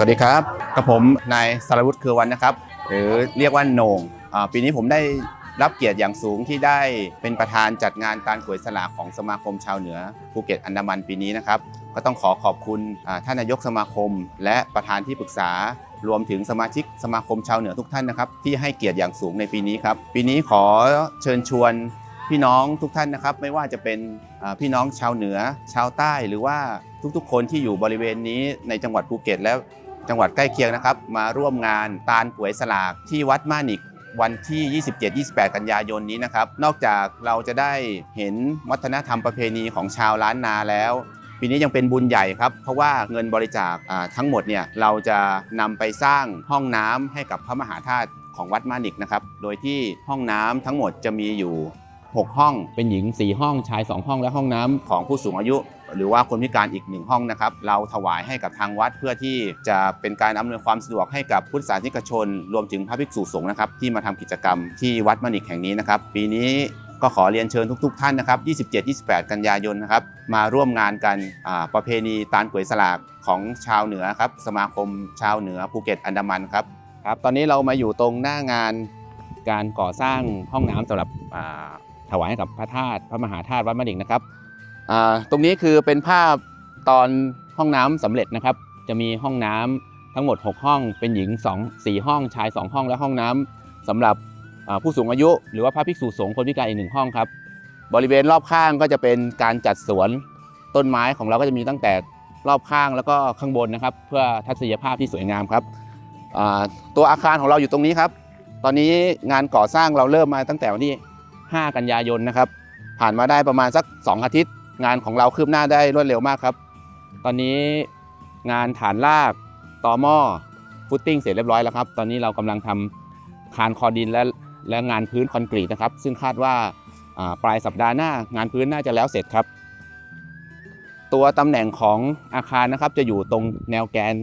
สวัสดีครับกับผมนายสารวุฒิคือวันนะครับ หรือเรียกว่าโหนงอ่าปีนี้ผมได้รับเกียรติอย่างสูงที่ได้เป็นประธานจัดงานการขวยสลากของสมาคมชาวเหนือภูเก็ตอันดามันปีนี้นะครับ ก็ต้องขอขอบคุณท่านนายกสมาคม และประธานที่ปรึกษารวมถึงสมาชิกสมาคมชาวเหนือทุกท่านนะครับ ที่ให้เกียรติอย่างสูงในปีนี้ครับ ปีนี้ขอเชิญชวนพี่น้องทุกท่านนะครับ ไม่ว่าจะเป็นพี่น้องชาวเหนือ ชาวใต้หรือว่าทุกๆ คนที่อยู่บริเวณนี้ในจังหวัดภูเก็ตและ จังหวัดใกล้เคียงนะครับ มาร่วมงานตาลกวยสลากที่วัดม่านิกวันที่ 27-28 กันยายนนี้นะครับ นอกจากเราจะได้เห็นวัฒนธรรมประเพณีของชาวล้านนาแล้วปีนี้ยังเป็นบุญใหญ่ครับ เพราะว่าเงินบริจาคทั้งหมดเนี่ยเราจะนำไปสร้างห้องน้ำให้กับพระมหาธาตุของวัดมานิกนะครับ โดยที่ห้องน้ำทั้งหมดจะมีอยู่ 6 ห้อง เป็นหญิง 4 ห้องชาย 2 ห้องและห้องน้ำของผู้สูงอายุ หรือว่าคนพิการอีกหนึ่งห้องนะครับ เราถวายให้กับทางวัดเพื่อที่จะเป็นการอำนวยความสะดวกให้กับพุทธศาสนิกชน รวมถึงพระภิกษุสงฆ์นะครับที่มาทำกิจกรรมที่วัดมณิกแห่งนี้นะครับปีนี้ก็ขอเรียนเชิญทุก ๆ ท่านนะครับ 27-28 กันยายนนะครับ มาร่วมงานกันอ่าประเพณีตาลกวยสลากของชาวเหนือครับ สมาคมชาวเหนือภูเก็ตอันดามันครับ ครับ ตอนนี้เรามาอยู่ตรงหน้างานการก่อสร้างห้องน้ำสำหรับถวายให้กับพระธาตุพระมหาธาตุวัดมะดิกนะครับ ตรงนี้คือเป็นภาพตอนห้องน้ำสำเร็จนะครับ จะมีห้องน้ำทั้งหมด 6 ห้อง เป็นหญิง2 4ห้องชาย 2 ห้องและห้องน้ำสำหรับผู้สูงอายุ หรือว่าพระภิกษุสงฆ์คนพิการอีกหนึ่งห้องครับ บริเวณรอบข้างก็จะเป็นการจัดสวนต้นไม้ของเราก็จะมีตั้งแต่รอบข้างแล้วก็ข้างบนนะครับ เพื่อทัศนียภาพที่สวยงามครับตัวอาคารของเราอยู่ตรงนี้ครับ ตอนนี้งานก่อสร้างเราเริ่มมาตั้งแต่วันที่ 5 กันยายนนะครับ ผ่านมาได้ประมาณสัก 2 อาทิตย์ งานของเราคืบหน้าได้รวดเร็วมากครับ ตอนนี้งานฐานรากต่อหม้อฟุตติ้งเสร็จเรียบร้อยแล้วครับ ตอนนี้เรากำลังทำคานคอดินและและงานพื้นคอนกรีตนะครับ ซึ่งคาดว่าอ่าปลายสัปดาห์หน้างานพื้นน่าจะแล้วเสร็จครับ ตัวตำแหน่งของอาคารนะครับ จะอยู่ตรงแนวแกน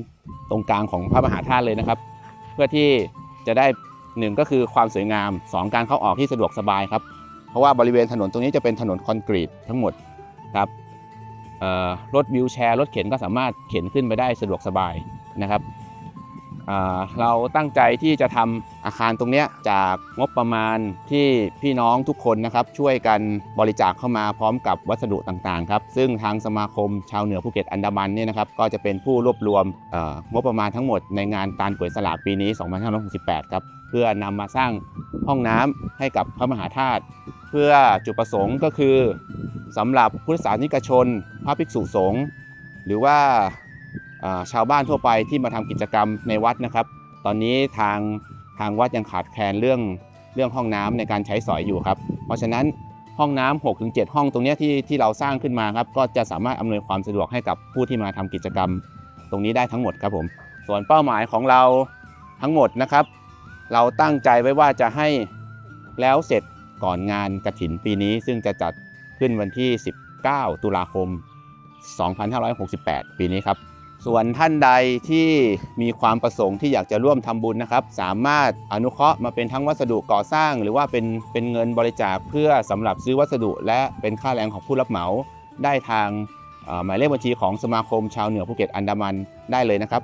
ตรงกลางของพระมหาธาตุเลยนะครับ เพื่อที่จะได้หนึ่งก็คือความสวยงามสองการเข้าออกที่สะดวกสบายครับ เพราะว่าบริเวณถนนตรงนี้จะเป็นถนนคอนกรีตทั้งหมด ครับรถวิวแชร์รถเข็นก็สามารถเข็นขึ้นไปได้สะดวกสบายนะครับเราตั้งใจที่จะทำอาคารตรงนี้จากงบประมาณที่พี่น้องทุกคนนะครับ ช่วยกันบริจาคเข้ามาพร้อมกับวัสดุต่างๆครับซึ่งทางสมาคมชาวเหนือภูเก็ตอันดามันเนี่ยนะครับก็จะเป็นผู้รวบรวมงบประมาณทั้งหมดในงานตาลกวยสลากปีนี้ 2568 ครับเพื่อนำมาสร้างห้องน้ำให้กับพระมหาธาตุเพื่อจุดประสงค์ก็คือ สำหรับพุทธศาสนิกชน พระภิกษุสงฆ์หรือว่าชาวบ้านทั่วไปที่มาทำกิจกรรมในวัดนะครับ ตอนนี้ทางทางวัดยังขาดแคลนเรื่องเรื่องห้องน้ำในการใช้สอยอยู่ครับ เพราะฉะนั้นห้องน้ำ6-7 ห้องตรงนี้ที่ที่เราสร้างขึ้นมาครับ ก็จะสามารถอำนวยความสะดวกให้กับผู้ที่มาทำกิจกรรม ตรงนี้ได้ทั้งหมดครับผม ส่วนเป้าหมายของเราทั้งหมดนะครับ เราตั้งใจไว้ว่าจะให้แล้วเสร็จก่อนงานกระถินปีนี้ ซึ่งจะจัด ขึ้นวันที่ 19 ตุลาคม 2568 ปีนี้ครับ ส่วนท่านใดที่มีความประสงค์ที่อยากจะร่วมทำบุญนะครับ สามารถอนุเคราะห์มาเป็นทั้งวัสดุก่อสร้าง หรือว่าเป็นเป็นเงินบริจาคเพื่อสำหรับซื้อวัสดุ และเป็นค่าแรงของผู้รับเหมาได้ทางหมายเลขบัญชีของสมาคมชาวเหนือภูเก็ตอันดามันได้เลยนะครับ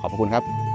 ขอบพระคุณครับ